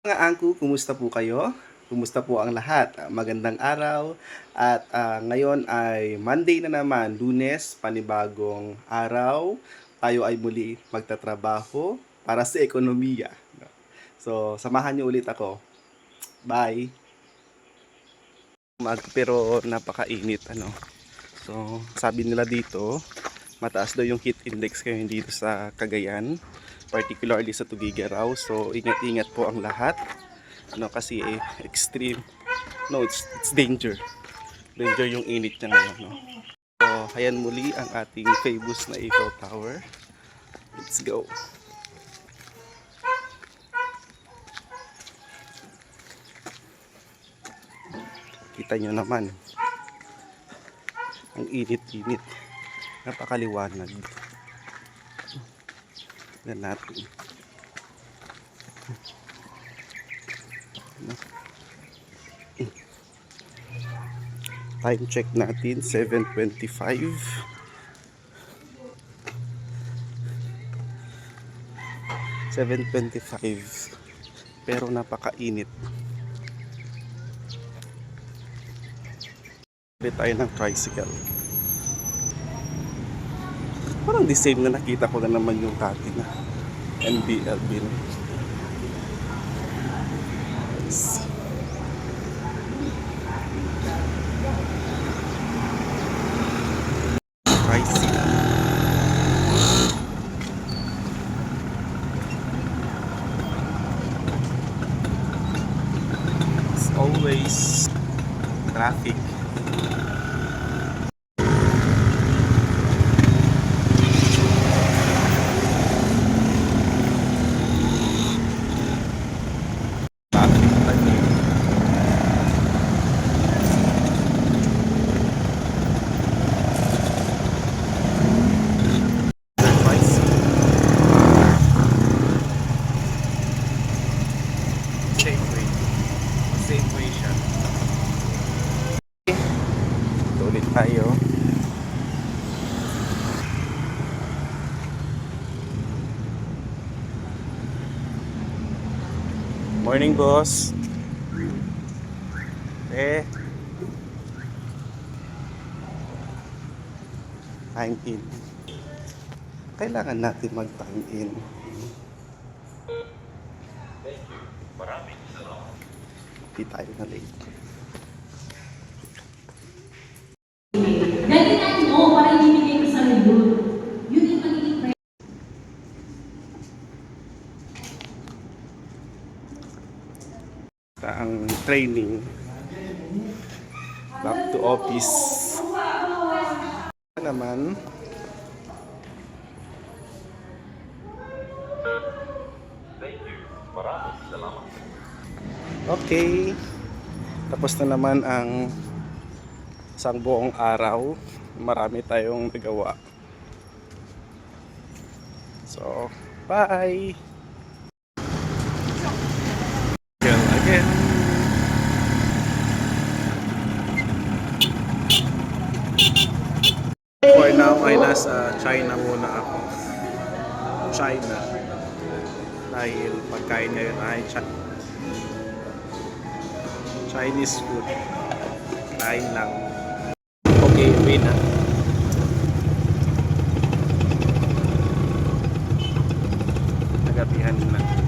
Mga angku, kumusta po kayo? Kumusta po ang lahat? Ah, Magandang araw at ah, ngayon ay Monday na naman, Lunes, panibagong araw. Tayo ay muli magtatrabaho para sa ekonomiya. So, samahan niyo ulit ako. Bye! Mag, pero napakainit ano. So, sabi nila dito, mataas daw yung heat index ngayon dito sa Cagayan, particularly sa Tugigaraw. So, ingat-ingat po ang lahat. Ano kasi eh, extreme. No, it's, it's danger. Danger yung init niya ngayon. No? So, ayan muli ang ating famous na Eiffel Tower. Let's go. Kita nyo naman. Ang init-init. Napakaliwanag. Yan natin. Time check natin, 7.25. Seven twenty-five. Pero napakainit. Bili tayo ng tricycle. Parang the same na nakita ko na naman yung dati na NBL bill. Tricycle. It's always. Traffic lagi. Tricycle. Same way. Same way siya. Ito ulit tayo. Morning, boss. Eh. Time in. Kailangan natin mag-time in. Hindi tayo na late. Ang training. Back to office. Naman. Okay. Tapos na naman ang isang buong araw. Marami tayong nagawa. So, bye! Okay, nasa China muna ako. China. Dahil pagkain ngayon ay Ch Chinese food. Kain lang. Okay, uwi na. Nagabihan na.